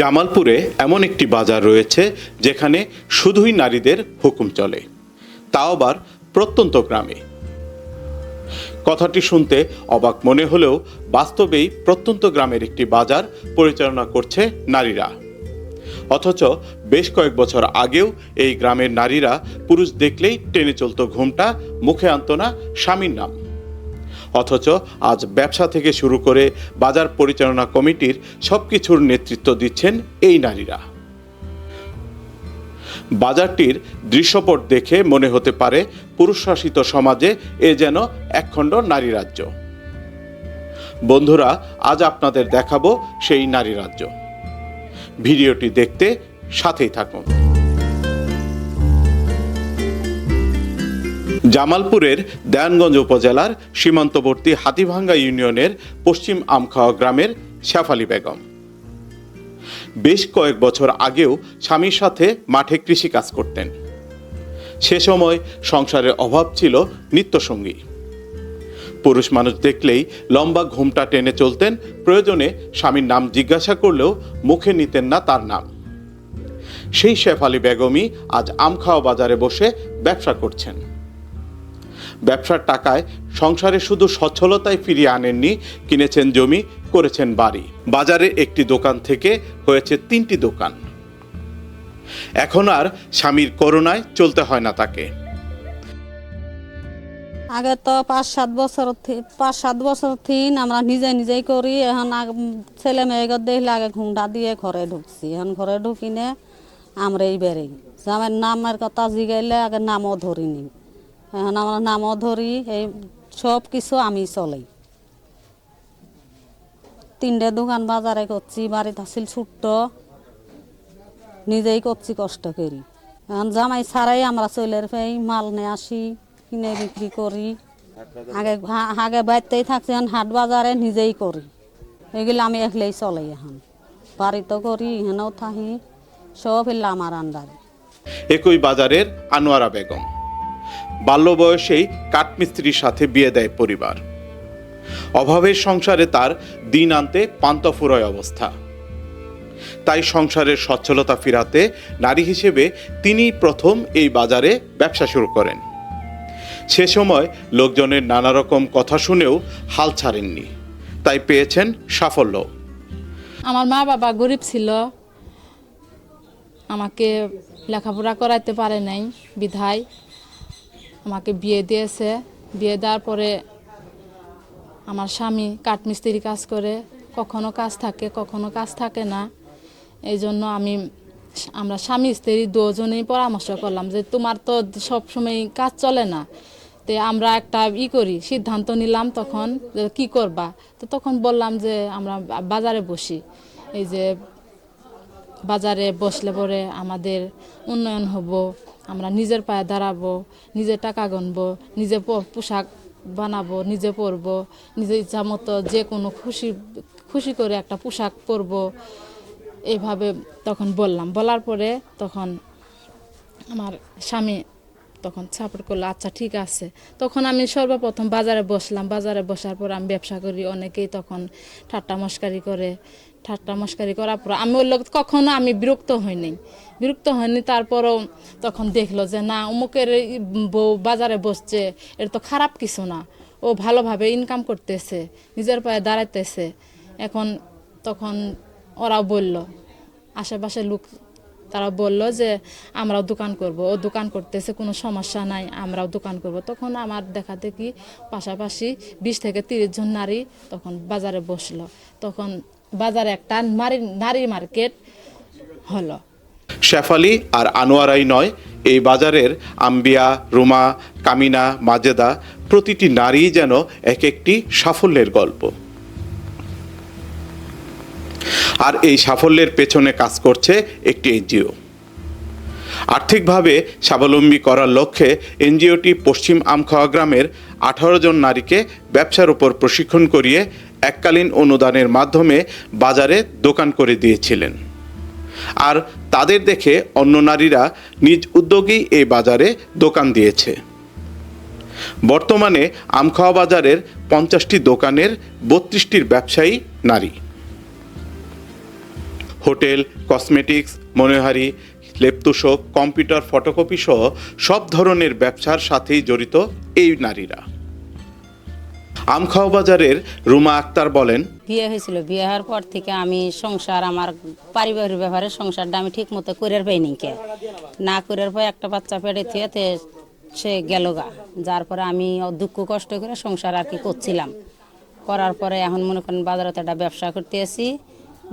জামালপুরে এমন একটি বাজার রয়েছে যেখানে শুধুই নারীদের হুকুম চলে। তাও আবার প্রত্যন্ত গ্রামে। কথাটি শুনতে অবাক মনে হলেও বাস্তবেই প্রত্যন্ত গ্রামের একটি বাজার পরিচালনা করছে নারীরা। অথচ বেশ কয়েক বছর আগেও এই গ্রামের নারীরা পুরুষ দেখলেই টেনে চলতো ঘুমটা, মুখে আনত না স্বামীর নাম। অথচ আজ ব্যবসা থেকে শুরু করে বাজার পরিচালনা কমিটির সব কিছুর নেতৃত্ব দিচ্ছেন এই নারীরা। বাজারটির দৃশ্যপট দেখে মনে হতে পারে পুরুষ শাসিত সমাজে এ যেন একখণ্ড নারী রাজ্য বন্ধুরা, আজ আপনাদের দেখাবো সেই নারী রাজ্য ভিডিওটি দেখতে সাথেই থাকুন। জামালপুরের দেয়ানগঞ্জ উপজেলার সীমান্তবর্তী হাতিভাঙ্গা ইউনিয়নের পশ্চিম আমখাওয়া গ্রামের শেফালি বেগম। বেশ কয়েক বছর আগেও স্বামীর সাথে মাঠে কৃষি কাজ করতেন। সে সময় সংসারের অভাব ছিল নিত্যসঙ্গী। পুরুষ মানুষ দেখলেই লম্বা ঘুমটা টেনে চলতেন, প্রয়োজনে স্বামীর নাম জিজ্ঞাসা করলেও মুখে নিতেন না তার নাম। সেই শেফালি বেগমই আজ আমখাওয়া বাজারে বসে ব্যবসা করছেন। ব্যবসার টাকায় সংসারে শুধু সচ্ছলতায় ফিরিয়ে আনেননি, কিনেছেন জমি, করেছেন বাড়ি। বাজারে একটি দোকান থেকে হয়েছে তিনটি দোকান। এখন আর স্বামীর করোনায় চলতে হয় না তাকে। আগে তো পাঁচ সাত বছর পাঁচ সাত বছর থিন আমরা নিজে নিজেই করি, এখন ছেলে মেয়েকে দেখলে আগে ঘুমটা দিয়ে ঘরে ঢুকছি। এখন ঘরে ঢুকিনে আমরাই বেড়ে আমার নামের কথা জিগাইলে আগে নামও ধরিনি। নামও ধরি, এই সব কিছু আমি চলাই। তিনটে দোকান বাজারে করছি, বাড়িতে আসিল ছোট্ট, নিজেই করছি কষ্ট করি। জামাই ছাড়াই আমরা চলের পাই মাল নিয়ে আসি, কিনে বিক্রি করি। আগে আগে বাড়িতেই থাকছি, এখন হাট বাজারে নিজেই করি। এগুলো আমি একলাই চলাই এখন। বাড়িতে করি, এখানেও থাকি, সব এগুলো আমার আন্ডারে। একই বাজারের আনোয়ারা বেগম। বাল্য বয়সেই কাঠমিস্ত্রির সাথে বিয়ে দেয় পরিবার। অভাবের সংসারে তার দিন আনতে পান্তফুরয় অবস্থা। তাই সংসারের সচ্ছলতা ফিরাতে নারী হিসেবে তিনি প্রথম এই বাজারে ব্যবসা শুরু করেন। সে সময় লোকজনের নানা রকম কথা শুনেও হাল ছাড়েননি। তাই পেয়েছেন সাফল্য। আমার মা বাবা গরিব ছিল। আমাকে লেখাপড়া করাইতে পারে নাই বিধায়। আমাকে বিয়ে দিয়েছে। বিয়ে দেওয়ার পরে আমার স্বামী কাঠমিস্ত্রি কাজ করে। কখনো কাজ থাকে, কখনো কাজ থাকে না। এই জন্য আমি আমরা স্বামী স্ত্রী দুজনেই পরামর্শ করলাম যে তোমার তো সবসময় কাজ চলে না। তে আমরা একটা ই করি, সিদ্ধান্ত নিলাম তখন যে কি করবা। তো তখন বললাম যে আমরা বাজারে বসি। এই যে বাজারে বসলে পরে আমাদের উন্নয়ন হব, আমরা নিজের পায়ে দাঁড়াবো, নিজে টাকা গনবো, নিজে পোশাক বানাবো, নিজে পরবো, নিজে ইচ্ছা মতো যে কোনো খুশি খুশি করে একটা পোশাক পরবো। এইভাবে তখন বললাম। বলার পরে তখন আমার স্বামী তখন সাপোর্ট করল আচ্ছা ঠিক আছে। তখন আমি সর্বপ্রথম বাজারে বসলাম। বাজারে বসার পর আমি ব্যবসা করি। অনেকেই তখন ঠাট্টা মস্কারি করে। ঠাট্টা মস্কারি করার পর আমি ওর লোক কখনো আমি বিরক্ত হইনি। বিরক্ত হয়নি তারপরও তখন দেখল যে না, অমুকের বউ বাজারে বসছে, এর তো খারাপ কিছু না। ও ভালোভাবে ইনকাম করতেছে, নিজের পায়ে দাঁড়াইতেছে। এখন তখন ওরাও বলল আশেপাশে লোক তারা বলল যে, আমরাও দোকান করব, ও দোকান করতেছে, কোনো সমস্যা নাই, আমরাও দোকান করব। তখন আমার দেখা দেখি পাশাপাশি বিশ থেকে তিরিশ জন নারী তখন বাজারে বসল। তখন বাজারে একটা নারী নারী মার্কেট হলো। শেফালি আর আনোয়ারাই নয়, এই বাজারের আম্বিয়া, রুমা, কামিনা, মাজেদা প্রতিটি নারী যেন এক একটি সাফল্যের গল্প। আর এই সাফল্যের পেছনে কাজ করছে একটি এনজিও। আর্থিকভাবে স্বাবলম্বী করার লক্ষ্যে এনজিওটি পশ্চিম আমখাওয়া গ্রামের আঠারো জন নারীকে ব্যবসার উপর প্রশিক্ষণ করিয়ে এককালীন অনুদানের মাধ্যমে বাজারে দোকান করে দিয়েছিলেন। আর তাদের দেখে অন্য নারীরা নিজ উদ্যোগেই এই বাজারে দোকান দিয়েছে। বর্তমানে আমখাওয়া বাজারের পঞ্চাশটি দোকানের বত্রিশটির ব্যবসায়ী নারী। হোটেল, কসমেটিক্স, মনোহারি, লেপতুষক, কম্পিউটার, ফটোকপি সহ সব ধরনের ব্যবসার সাথেই জড়িত এই নারীরা। আমখাও বাজারের রুমা আক্তার বলেন, বিয়ে হয়েছিল। বিয়ে হওয়ার পর থেকে আমি সংসার, আমার পারিবারিক ব্যাপারে সংসারটা আমি ঠিক মতো করিয়ার পাইনি কে না করিয়ার পর একটা বাচ্চা পেটে থিয়ে তে সে গেল গা। যার পরে আমি দুঃখ কষ্ট করে সংসার আর কি করছিলাম। করার পরে এখন মনে করেন বাজারতে একটা ব্যবসা করতে আসি।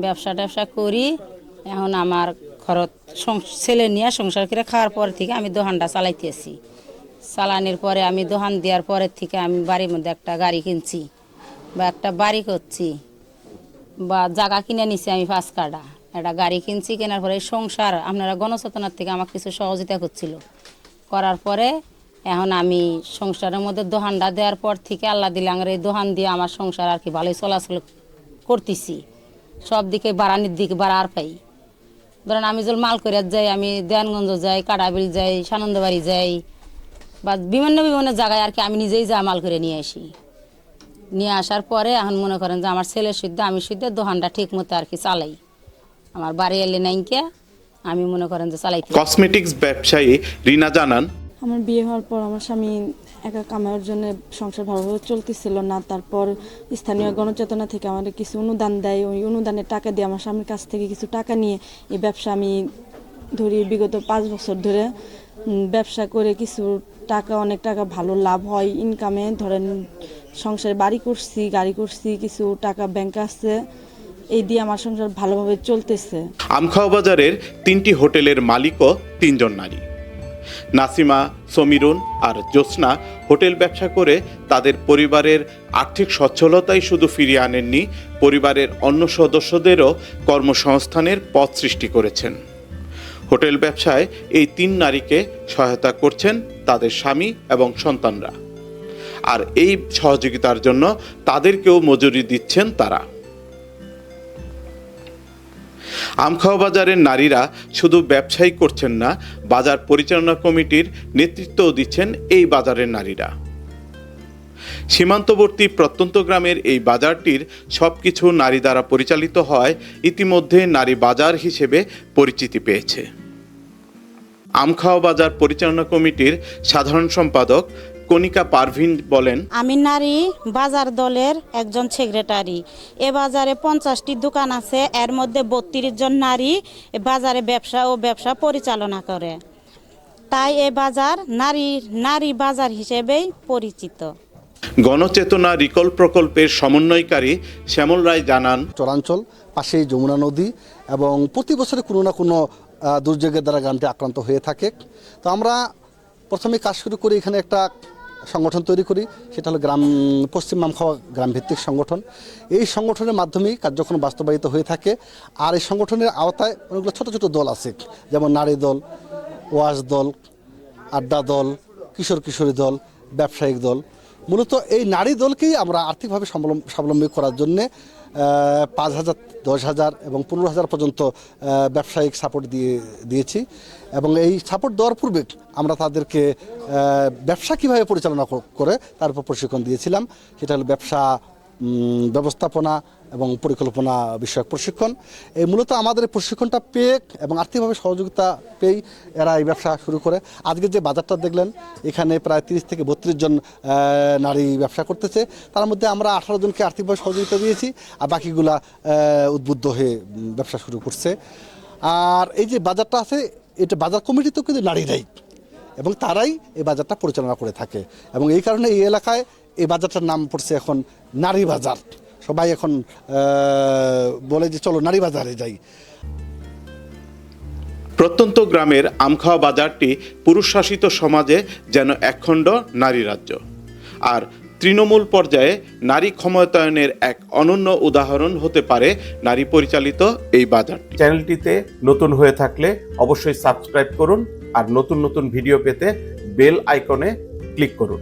ব্যবসা ট্যাবসা করি। এখন আমার খরচ ছেলে নিয়ে সংসার করে খাওয়ার পর থেকে আমি দোকানটা চালাইতে আসি। চালানির পরে আমি দোকান দেওয়ার পরের থেকে আমি বাড়ির মধ্যে একটা গাড়ি কিনছি বা একটা বাড়ি করছি বা জায়গা কিনে নিছি আমি পাঁচ কাটা একটা গাড়ি কিনছি, কেনার পরে সংসার, আপনারা গণচেতনার থেকে আমাকে কিছু সহযোগিতা করছিল। করার পরে এখন আমি সংসারের মধ্যে দোহানটা দেওয়ার পর থেকে আল্লাহ দিলে আমার এই দোকান দিয়ে আমার সংসার আর কি ভালোই চলাচল করতেছি। সব দিকে বাড়ানির দিকে বাড়ার পাই। ধরেন আমি যদি মাল যাই, আমি দেয়ানগঞ্জ যাই কাটাবিল যাই, সানন্দবাড়ি যাই বা বিভিন্ন বিভিন্ন জায়গায় আর কি আমি নিজেই যা মাল করে নিয়ে আসি। নিয়ে আসার পরে এখন মনে করেন যে আমার ছেলের সিদ্ধ আমি সিদ্ধ দোকানটা ঠিক মতো আর কি চালাই। আমার বাড়ি এলে নাইকে আমি মনে করেন যে চালাই কসমেটিক্স ব্যবসায়ী রিনা জানান আমার বিয়ে হওয়ার পর আমার স্বামী একা কামানোর জন্য সংসার ভালোভাবে চলতেছিল না তারপর স্থানীয় গণচেতনা থেকে আমাদের কিছু অনুদান দেয়। ওই অনুদানের টাকা দিয়ে আমার স্বামীর কাছ থেকে কিছু টাকা নিয়ে এই ব্যবসা আমি ধরি বিগত পাঁচ বছর ধরে। ব্যবসা করে কিছু টাকা, অনেক টাকা ভালো লাভ হয় ইনকামে ধরেন সংসারে বাড়ি করছি, গাড়ি করছি, কিছু টাকা ব্যাংকে আছে। এই দিয়ে আমার সংসার ভালোভাবে চলতেছে। আমখাও বাজারের তিনটি হোটেলের মালিকও তিনজন নারী। নাসিমা, সমীরুন আর জ্যোৎস্না হোটেল ব্যবসা করে তাদের পরিবারের আর্থিক সচ্ছলতাই শুধু ফিরিয়ে আনেননি, পরিবারের অন্য সদস্যদেরও কর্মসংস্থানের পথ সৃষ্টি করেছেন। হোটেল ব্যবসায় এই তিন নারীকে সহায়তা করছেন তাদের স্বামী এবং সন্তানরা। আর এই সহযোগিতার জন্য তাদেরকেও মজুরি দিচ্ছেন তারা। আমখাও বাজারের নারীরা শুধু ব্যবসায়ী করছেন না, বাজার পরিচালনা কমিটির নেতৃত্বও দিচ্ছেন এই বাজারের নারীরা। সীমান্তবর্তী প্রত্যন্ত গ্রামের এই বাজারটির সবকিছু নারী দ্বারা পরিচালিত হয় ইতিমধ্যে নারী বাজার হিসেবে পরিচিতি পেয়েছে। আমখাও বাজার পরিচালনা কমিটির সাধারণ সম্পাদক কণিকা পারভিন বলেন আমি নারী বাজার দলের একজন সেক্রেটারি। এ বাজারে পঞ্চাশটি দোকান আছে এর মধ্যে বত্রিশ জন নারী এ বাজারে ব্যবসা ও ব্যবসা পরিচালনা করে। তাই এ বাজার নারী নারী বাজার হিসেবেই পরিচিত। গণচেতনা রিকল প্রকল্পের সমন্বয়কারী শ্যামল রায় জানান চরাঞ্চল পাশেই যমুনা নদী এবং প্রতি বছরে কোনো না কোনো দুর্যোগের দ্বারা গ্রামটি আক্রান্ত হয়ে থাকে। তো আমরা প্রথমে কাজ শুরু করি, এখানে একটা সংগঠন তৈরি করি, সেটা হলো গ্রাম, পশ্চিম মামখাওয়া গ্রাম ভিত্তিক সংগঠন। এই সংগঠনের মাধ্যমেই কার্যক্রম বাস্তবায়িত হয়ে থাকে, আর এই সংগঠনের আওতায় অনেকগুলো ছোট ছোট দল আছে, যেমন নারী দল, ওয়াশ দল, আড্ডা দল কিশোর কিশোরী দল, ব্যবসায়িক দল। মূলত এই নারী দলকেই আমরা আর্থিকভাবে স্বাবলম- স্বাবলম্বী করার জন্যে পাঁচ হাজার, দশ হাজার এবং পনেরো হাজার পর্যন্ত ব্যবসায়িক সাপোর্ট দিয়ে, দিয়েছি এবং এই সাপোর্ট দেওয়ার পূর্বে আমরা তাদেরকে ব্যবসা কীভাবে পরিচালনা করে তার উপর প্রশিক্ষণ দিয়েছিলাম। সেটা হলো ব্যবসা ব্যবস্থাপনা এবং পরিকল্পনা বিষয়ক প্রশিক্ষণ। এই মূলত আমাদের প্রশিক্ষণটা পেয়ে এবং আর্থিকভাবে সহযোগিতা পেয়েই এরা এই ব্যবসা শুরু করে। আজকে যে বাজারটা দেখলেন, এখানে প্রায় তিরিশ থেকে বত্রিশ জন নারী ব্যবসা করতেছে। তার মধ্যে আমরা আঠারো জনকে আর্থিকভাবে সহযোগিতা দিয়েছি আর বাকিগুলা উদ্বুদ্ধ হয়ে ব্যবসা শুরু করছে। আর এই যে বাজারটা আছে, এটা বাজার কমিটি তো কিন্তু নারীরাই এবং তারাই এই বাজারটা পরিচালনা করে থাকে। এবং এই কারণে এই এলাকায় এই বাজারটার নাম পড়ছে এখন নারী বাজার। সবাই এখন বলে যে চলো নারী বাজারে যাই। প্রত্যন্ত গ্রামের আমখাওয়া বাজারটি পুরুষ শাসিত সমাজে যেন একখণ্ড নারী রাজ্য। আর তৃণমূল পর্যায়ে নারী ক্ষমতায়নের এক অনন্য উদাহরণ হতে পারে নারী পরিচালিত এই বাজার চ্যানেলটিতে নতুন হয়ে থাকলে অবশ্যই সাবস্ক্রাইব করুন আর নতুন নতুন ভিডিও পেতে বেল আইকনে ক্লিক করুন।